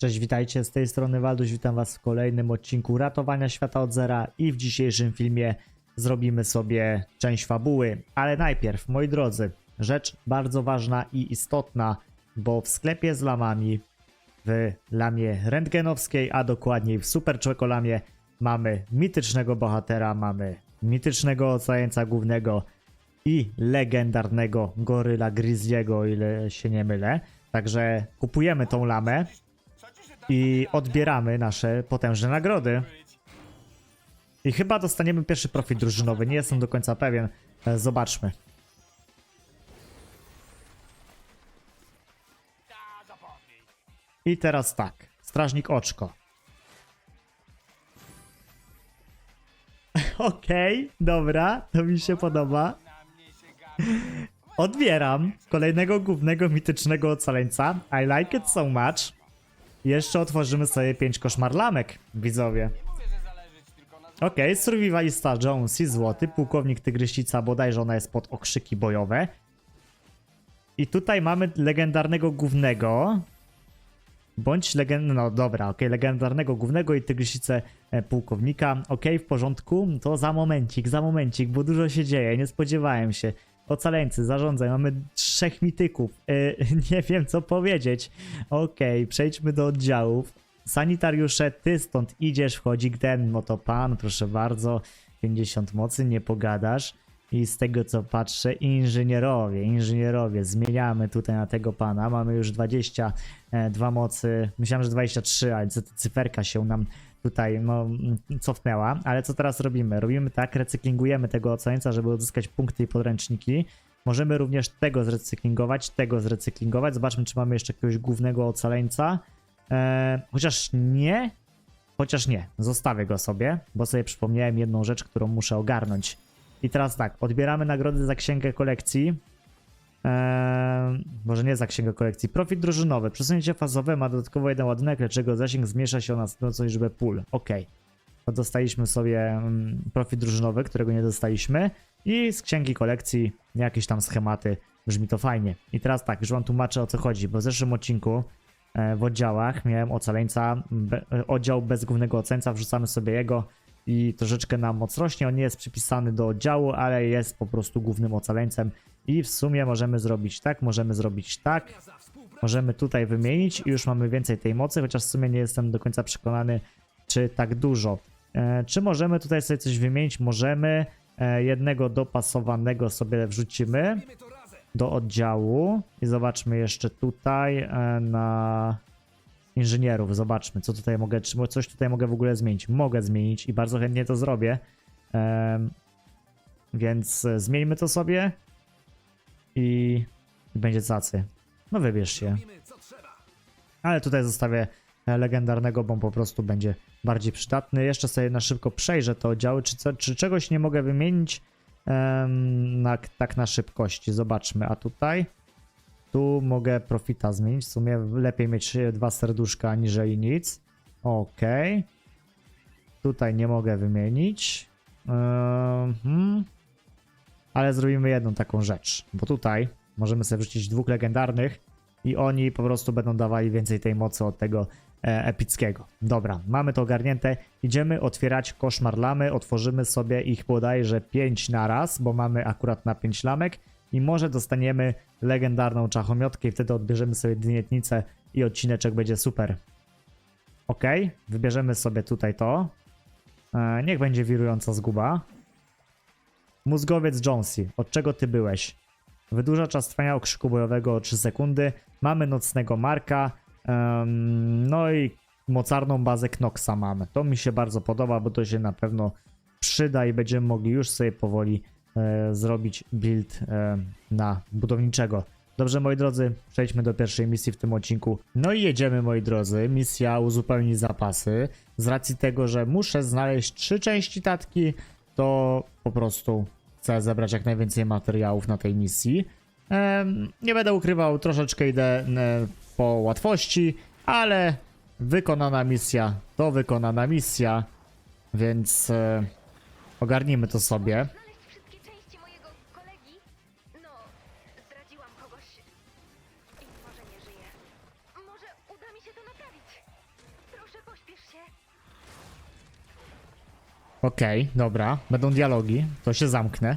Cześć, witajcie, z tej strony Walduś, witam was w kolejnym odcinku Ratowania Świata od Zera i w dzisiejszym filmie zrobimy sobie część fabuły. Ale najpierw, moi drodzy, rzecz bardzo ważna i istotna, bo w sklepie z lamami, w lamie rentgenowskiej, a dokładniej w Super Czekolamie mamy mitycznego bohatera, mamy mitycznego ocaleńca głównego i legendarnego goryla Grizzliego, ile się nie mylę. Także kupujemy tą lamę i odbieramy nasze potężne nagrody. I chyba dostaniemy pierwszy profit drużynowy, nie jestem do końca pewien. E, Zobaczmy. I teraz tak, strażnik oczko. Okej, dobra, to mi się podoba. Odbieram kolejnego głównego mitycznego ocaleńca. I like it so much. Jeszcze otworzymy sobie 5 koszmarlamek, widzowie. Okej, survivalista Jones złoty, pułkownik tygrysica, bodajże ona jest pod okrzyki bojowe. I tutaj mamy legendarnego głównego. Bądź legend... No dobra, okej, legendarnego głównego i tygrysicę e, pułkownika. Okej, w porządku. To za momencik, za momencik, bo dużo się dzieje, nie spodziewałem się. Ocaleńcy, zarządzaj, mamy trzech mityków. E, nie wiem co powiedzieć. Okej, przejdźmy do oddziałów. Sanitariusze, ty stąd idziesz, wchodzi ten, no to pan, proszę bardzo. 50 mocy, nie pogadasz. I z tego co patrzę, inżynierowie, inżynierowie, zmieniamy tutaj na tego pana. Mamy już 22 mocy. Myślałem, że 23, ale cy- cyferka się nam tutaj no, cofnęła. Ale co teraz robimy? Robimy tak, recyklingujemy tego ocaleńca, żeby uzyskać punkty i podręczniki. Możemy również tego zrecyklingować, tego zrecyklingować. Zobaczmy, czy mamy jeszcze jakiegoś głównego ocaleńca. Eee, chociaż nie, chociaż nie, zostawię go sobie, bo sobie przypomniałem jedną rzecz, którą muszę ogarnąć. I teraz tak, odbieramy nagrody za księgę kolekcji. Eee, może nie za księgę kolekcji. Profit drużynowy. Przesunięcie fazowe ma dodatkowo jeden ładunek, lecz jego zasięg zmniejsza się o następującą liczbę pól. Ok. To dostaliśmy sobie mm, profit drużynowy, którego nie dostaliśmy. I z księgi kolekcji jakieś tam schematy. Brzmi to fajnie. I teraz tak, już wam tłumaczę o co chodzi, bo w zeszłym odcinku e, w oddziałach miałem ocaleńca, e, oddział bez głównego ocaleńca, wrzucamy sobie jego i troszeczkę nam moc rośnie. On nie jest przypisany do oddziału, ale jest po prostu głównym ocaleńcem i w sumie możemy zrobić tak, możemy zrobić tak. Możemy tutaj wymienić i już mamy więcej tej mocy, chociaż w sumie nie jestem do końca przekonany, czy tak dużo. E, czy możemy tutaj sobie coś wymienić? Możemy. E, jednego dopasowanego sobie wrzucimy do oddziału i zobaczmy jeszcze tutaj e, na inżynierów. Zobaczmy, co tutaj mogę, czy coś tutaj mogę w ogóle zmienić. Mogę zmienić i bardzo chętnie to zrobię. Em, więc e, zmieńmy to sobie i, będzie cacy. No wybierz się. Ale tutaj zostawię e, legendarnego, bo on po prostu będzie bardziej przydatny. Jeszcze sobie na szybko przejrzę te oddziały, czy, co, czy czegoś nie mogę wymienić em, na, tak na szybkości. Zobaczmy, a tutaj tu mogę profita zmienić. W sumie lepiej mieć e, dwa serduszka aniżeli nic. Okej. Tutaj nie mogę wymienić. Mhm. Ale zrobimy jedną taką rzecz, bo tutaj możemy sobie wrzucić dwóch legendarnych i oni po prostu będą dawali więcej tej mocy od tego e, epickiego. Dobra, mamy to ogarnięte. Idziemy otwierać koszmar lamy. Otworzymy sobie ich bodajże 5 na raz, bo mamy akurat na 5 lamek. I może dostaniemy legendarną czachomiotkę i wtedy odbierzemy sobie dynietnicę i odcineczek będzie super. Ok, wybierzemy sobie tutaj to. E, niech będzie wirująca zguba. Mózgowiec Jonesy, od czego ty byłeś? Wydłuża czas trwania okrzyku bojowego o 3 sekundy. Mamy nocnego Marka. em, no i mocarną bazę Knoxa mamy. To mi się bardzo podoba, bo to się na pewno przyda i będziemy mogli już sobie powoli e, zrobić build e, na budowniczego. Dobrze, moi drodzy, przejdźmy do pierwszej misji w tym odcinku. No i jedziemy, moi drodzy. Misja uzupełnić zapasy. Z racji tego, że muszę znaleźć trzy części tatki, to po prostu chcę zebrać jak najwięcej materiałów na tej misji. Nie będę ukrywał, troszeczkę idę po łatwości, ale wykonana misja to wykonana misja, więc e, ogarnijmy to sobie. Okej, dobra. Będą dialogi. To się zamknę.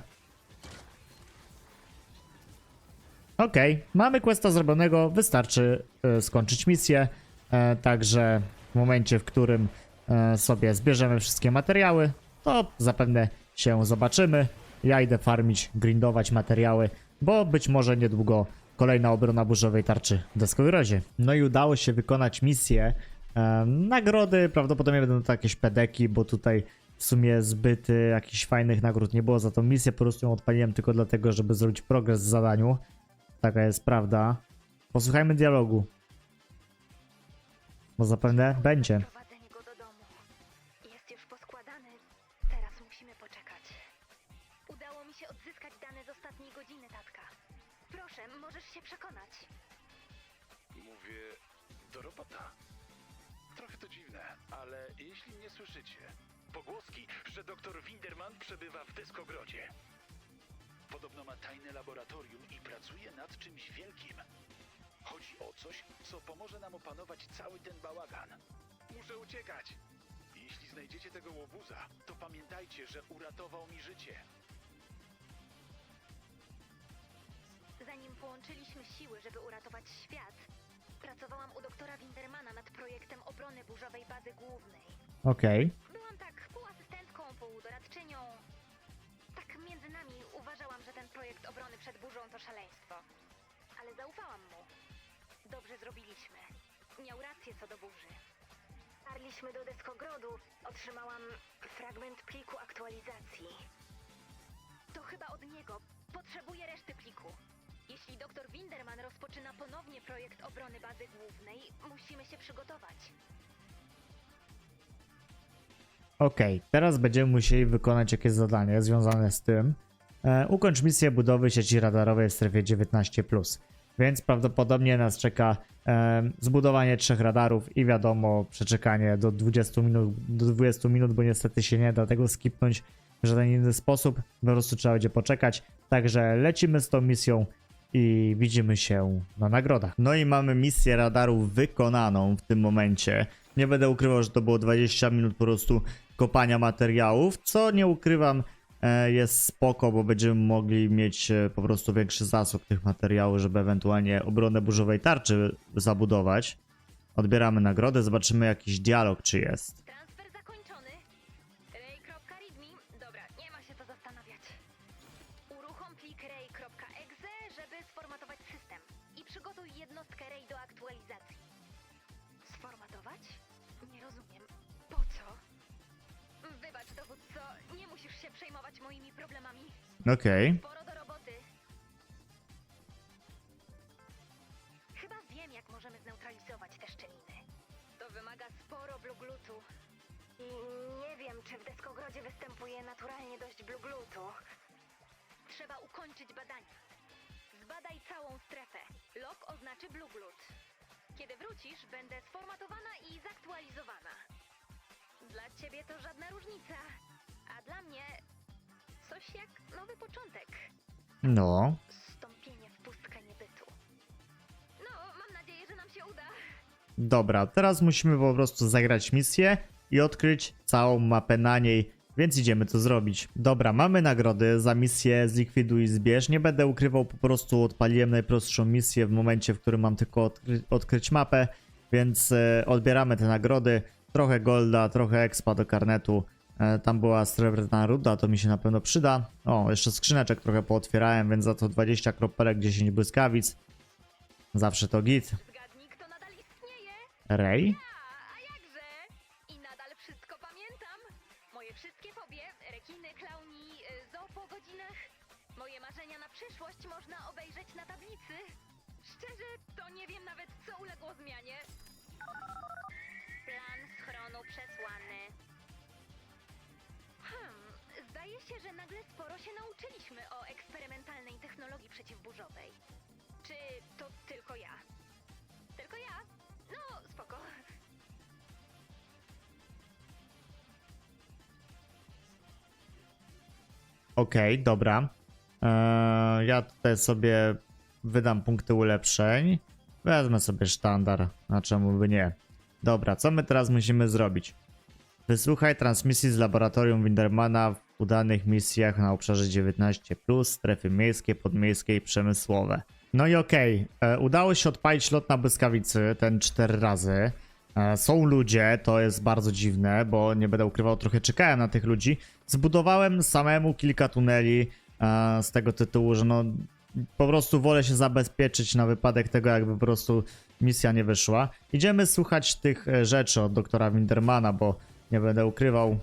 Okej, mamy questa zrobionego. Wystarczy e, skończyć misję. E, także w momencie, w którym e, sobie zbierzemy wszystkie materiały, to zapewne się zobaczymy. Ja idę farmić, grindować materiały, bo być może niedługo kolejna obrona burzowej tarczy deskogrozie. No i udało się wykonać misję. Nagrody prawdopodobnie będą to jakieś pedeki, bo tutaj w sumie zbyt e, jakichś fajnych nagród nie było za tą misję. Po prostu ją odpaliłem tylko dlatego, żeby zrobić progres w zadaniu. Taka jest prawda. Posłuchajmy dialogu. Bo zapewne będzie. Że doktor Winderman przebywa w Deskogrodzie. Podobno ma tajne laboratorium i pracuje nad czymś wielkim. Chodzi o coś, co pomoże nam opanować cały ten bałagan. Muszę uciekać. Jeśli znajdziecie tego łobuza, to pamiętajcie, że uratował mi życie. Zanim połączyliśmy siły, żeby uratować świat, pracowałam u doktora Windermana nad projektem obrony burzowej bazy głównej. Okej. Pół asystentką, pół doradczynią. Tak między nami uważałam, że ten projekt obrony przed burzą to szaleństwo. Ale zaufałam mu. Dobrze zrobiliśmy. Miał rację co do burzy. Tarliśmy do deskogrodu. Otrzymałam fragment pliku aktualizacji. To chyba od niego. Potrzebuję reszty pliku. Jeśli doktor Winderman rozpoczyna ponownie projekt obrony bazy głównej, musimy się przygotować. Okej, teraz będziemy musieli wykonać jakieś zadanie związane z tym. E, ukończ misję budowy sieci radarowej w strefie 19+. Więc prawdopodobnie nas czeka e, zbudowanie trzech radarów i wiadomo, przeczekanie do 20 minut, do 20 minut, bo niestety się nie da tego skipnąć w żaden inny sposób. Po prostu trzeba będzie poczekać. Także lecimy z tą misją i widzimy się na nagrodach. No i mamy misję radarów wykonaną w tym momencie. Nie będę ukrywał, że to było 20 minut po prostu kopania materiałów, co nie ukrywam e, jest spoko, bo będziemy mogli mieć e, po prostu większy zasób tych materiałów, żeby ewentualnie obronę burzowej tarczy zabudować. Odbieramy nagrodę, zobaczymy jakiś dialog czy jest. Musisz się przejmować moimi problemami. Okej, Sporo do roboty. Chyba wiem, jak możemy zneutralizować te szczeliny. To wymaga sporo bluglutu. I nie wiem, czy w deskogrodzie występuje naturalnie dość bluglutu. Trzeba ukończyć badania. Zbadaj całą strefę. Log oznaczy bluglut. Kiedy wrócisz, będę sformatowana i zaktualizowana. Dla ciebie to żadna różnica, a dla mnie coś jak nowy początek. no. W pustkę niebytu. No, mam nadzieję, że nam się uda. Dobra, teraz musimy po prostu zagrać misję i odkryć całą mapę na niej, więc idziemy to zrobić. Dobra, mamy nagrody za misję zlikwiduj i zbierz. Nie będę ukrywał, po prostu odpaliłem najprostszą misję w momencie, w którym mam tylko odkry odkryć mapę, więc e, odbieramy te nagrody. Trochę golda, trochę expa do karnetu. E, tam była srebrna ruda, to mi się na pewno przyda. O, jeszcze skrzyneczek trochę pootwierałem, więc za to 20 kropelek, 10 błyskawic. Zawsze to git. Nadal istnieje. Ja, a jakże? I nadal wszystko pamiętam. Moje wszystkie fobie, rekiny, klauni, y, zoo po godzinach. Moje marzenia na przyszłość można obejrzeć na tablicy. Szczerze, to nie wiem nawet, co uległo zmianie. Plan schronu przesłany. Hmm, zdaje się, że nagle sporo się nauczyliśmy o eksperymentalnej technologii przeciwburzowej. Czy to tylko ja? Tylko ja? No, spoko. Okej, dobra. Eee, ja tutaj sobie wydam punkty ulepszeń. Wezmę sobie sztandar, a czemu by nie. Dobra, co my teraz musimy zrobić? Wysłuchaj transmisji z laboratorium Windermana w udanych misjach na obszarze 19+, strefy miejskie, podmiejskie i przemysłowe. No i okej, e, udało się odpalić lot na błyskawicy, ten cztery razy. E, są ludzie, to jest bardzo dziwne, bo nie będę ukrywał, trochę czekałem na tych ludzi. Zbudowałem samemu kilka tuneli e, z tego tytułu, że no po prostu wolę się zabezpieczyć na wypadek tego, jakby po prostu misja nie wyszła. Idziemy słuchać tych rzeczy od doktora Windermana, bo nie będę ukrywał,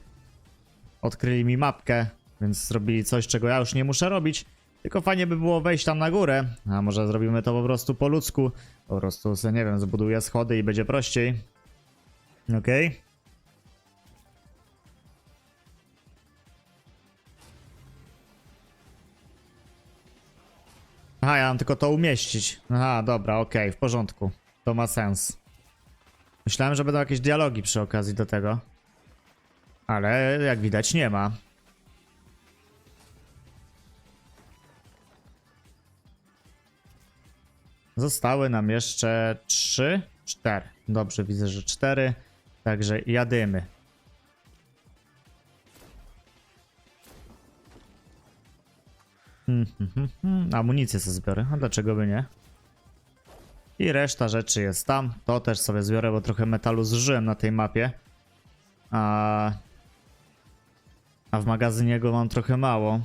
odkryli mi mapkę, więc zrobili coś, czego ja już nie muszę robić. Tylko fajnie by było wejść tam na górę, a może zrobimy to po prostu po ludzku. Po prostu, se, nie wiem, zbuduję schody i będzie prościej. Okej. Aha, ja mam tylko to umieścić. Aha, dobra, okej, w porządku. To ma sens. Myślałem, że będą jakieś dialogi przy okazji do tego. Ale jak widać nie ma. Zostały nam jeszcze trzy, cztery. Dobrze, widzę, że cztery. Także jadymy. Hmm, hmm, hmm, hmm. Amunicję sobie zbiorę, a dlaczego by nie? I reszta rzeczy jest tam. To też sobie zbiorę, bo trochę metalu zużyłem na tej mapie. A, a w magazynie go mam trochę mało.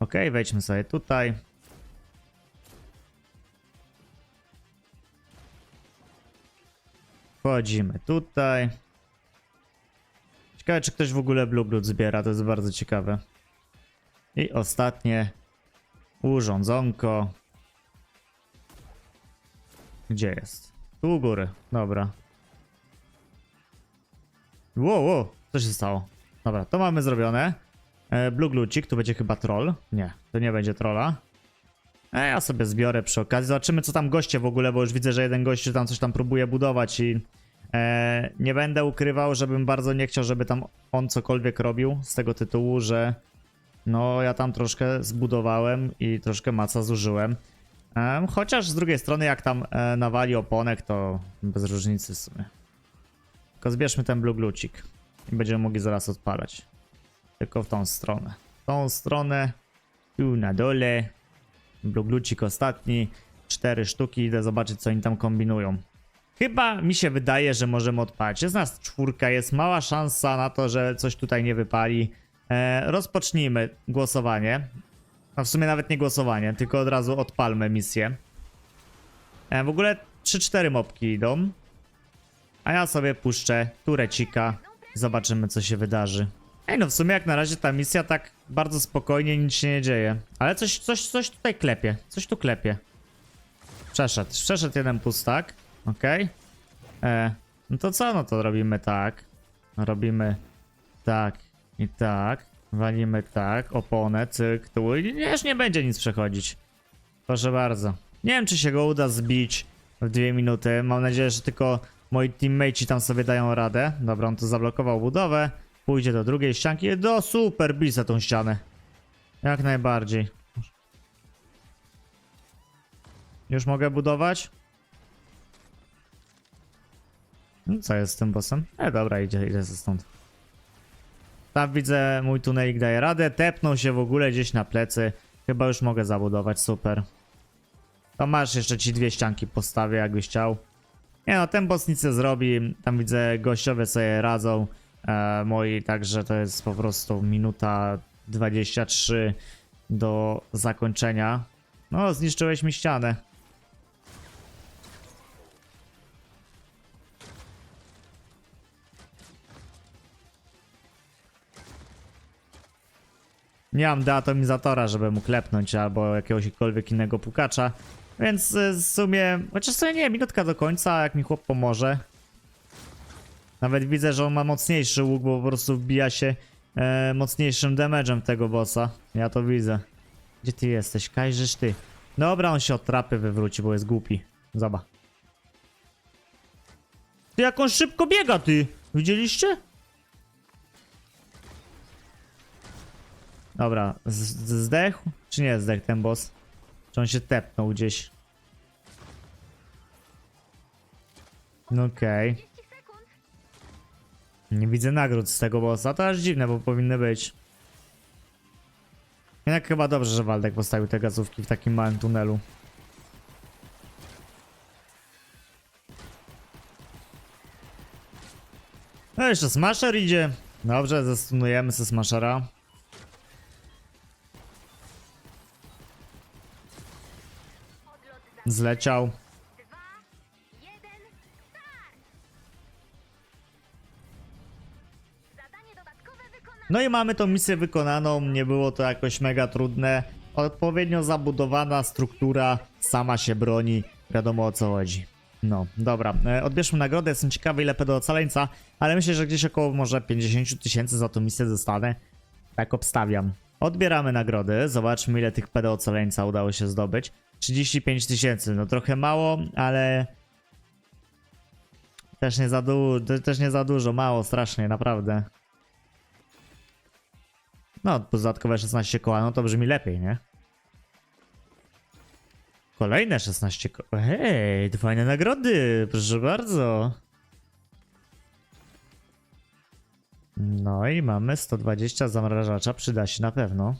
Ok, wejdźmy sobie tutaj. Wchodzimy tutaj. Ciekawe, czy ktoś w ogóle Blue Blood zbiera, to jest bardzo ciekawe. I ostatnie urządzonko. Gdzie jest? Tu u góry, dobra. Wow, wow, co się stało? Dobra, to mamy zrobione. E, Blue Glucik, tu będzie chyba troll. Nie, to nie będzie trolla. A ja sobie zbiorę przy okazji. Zobaczymy, co tam goście w ogóle, bo już widzę, że jeden gość tam coś tam próbuje budować i e, nie będę ukrywał, żebym bardzo nie chciał, żeby tam on cokolwiek robił z tego tytułu, że no ja tam troszkę zbudowałem i troszkę maca zużyłem. Em, chociaż z drugiej strony, jak tam e, nawali oponek, to bez różnicy w sumie. Tylko zbierzmy ten blue glucik i będziemy mogli zaraz odpalać. Tylko w tą stronę. W tą stronę, tu na dole. Blue glucik ostatni. Cztery sztuki, idę zobaczyć, co oni tam kombinują. Chyba mi się wydaje, że możemy odpalić. Jest nas czwórka, jest mała szansa na to, że coś tutaj nie wypali. E, rozpocznijmy głosowanie. A w sumie nawet nie głosowanie, tylko od razu odpalmy misję. E, w ogóle 3-4 mopki idą. A ja sobie puszczę turecika. Zobaczymy, co się wydarzy. Ej, no w sumie jak na razie ta misja tak bardzo spokojnie, nic się nie dzieje. Ale coś, coś, coś tutaj klepie. Coś tu klepie. Przeszedł. Przeszedł jeden pustak. Okej. E, No to co? No to robimy tak. Robimy tak i tak. Walimy tak. Oponę, cyk, tu. I już nie będzie nic przechodzić. Proszę bardzo. Nie wiem, czy się go uda zbić w dwie minuty. Mam nadzieję, że tylko moi teammateci tam sobie dają radę. Dobra, on tu zablokował budowę. Pójdzie do drugiej ścianki. Do super, bij za tą ścianę. Jak najbardziej. Już mogę budować? No, co jest z tym bossem? E, dobra, idzie, idzie ze stąd. Tam widzę, mój tunelik daje radę. Tepnął się w ogóle gdzieś na plecy. Chyba już mogę zabudować, super. To masz jeszcze ci dwie ścianki postawię, jakbyś chciał. Nie no, ten boss nic nie zrobi. Tam widzę, gościowie sobie radzą. E, moi, także to jest po prostu minuta 23 do zakończenia. No, zniszczyłeś mi ścianę. Nie mam deatomizatora, żeby mu klepnąć, albo jakiegośkolwiek innego pukacza. Więc y, w sumie, chociaż sobie nie, minutka do końca, jak mi chłop pomoże. Nawet widzę, że on ma mocniejszy łuk, bo po prostu wbija się e, mocniejszym damage'em tego bossa. Ja to widzę. Gdzie ty jesteś? Kajżysz ty. Dobra, on się od trapy wywróci, bo jest głupi. Zobacz. Ty jak on szybko biega, ty! Widzieliście? Dobra, zdechł? Czy nie zdechł ten boss? Czy on się tepnął gdzieś? No Okej. 30 sekund. Nie widzę nagród z tego bossa, to aż dziwne, bo powinny być. Jednak chyba dobrze, że Waldek postawił te gazówki w takim małym tunelu. No jeszcze Smasher idzie. Dobrze, zastunujemy se Smashera. Odlot za Zleciał. 2, 1, start! Zadanie dodatkowe wykonane. No i mamy tą misję wykonaną, nie było to jakoś mega trudne. Odpowiednio zabudowana struktura, sama się broni, wiadomo o co chodzi. No, dobra, e, odbierzmy nagrodę, jestem ciekawy ile do ocaleńca, ale myślę, że gdzieś około może 50 tysięcy za tą misję dostanę. Tak obstawiam. Odbieramy nagrody, zobaczmy ile tych pedo ocaleńca udało się zdobyć. 35 tysięcy, no trochę mało, ale... Też nie za dużo, też nie za dużo, mało, strasznie, naprawdę. No, dodatkowe 16 koła, no to brzmi lepiej, nie? Kolejne 16 koła. Hej, fajne nagrody, proszę bardzo. No i mamy 120 zamrażacza, przyda się na pewno.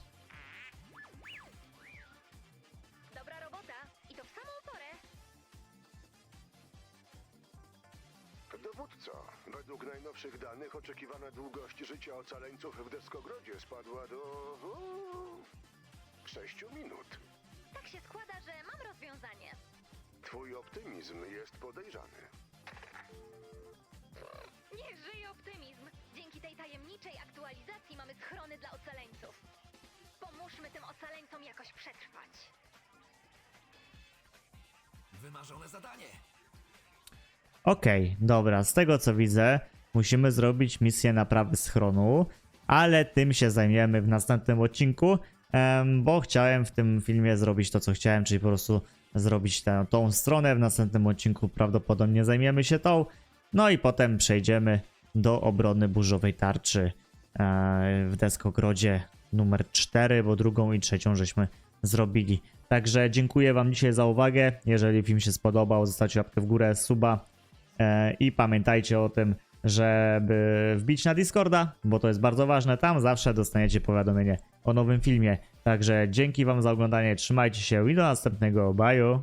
Życia ocaleńców w Deskogrodzie spadła do... o, 6 minut. Tak się składa, że mam rozwiązanie. Twój optymizm jest podejrzany. Niech żyje optymizm! Dzięki tej tajemniczej aktualizacji mamy schrony dla ocaleńców. Pomóżmy tym ocaleńcom jakoś przetrwać. Wymarzone zadanie. Okej, dobra, z tego co widzę, musimy zrobić misję naprawy schronu, ale tym się zajmiemy w następnym odcinku, bo chciałem w tym filmie zrobić to, co chciałem, czyli po prostu zrobić tę, tą stronę. W następnym odcinku prawdopodobnie zajmiemy się tą, no i potem przejdziemy do obrony burzowej tarczy e, w Deskogrodzie numer 4, bo drugą i trzecią żeśmy zrobili. Także dziękuję Wam dzisiaj za uwagę. Jeżeli film się spodobał, zostawcie łapkę w górę, suba, E, I pamiętajcie o tym, żeby wbić na Discorda, bo to jest bardzo ważne. Tam zawsze dostaniecie powiadomienie o nowym filmie. Także dzięki Wam za oglądanie, trzymajcie się i do następnego. Bye!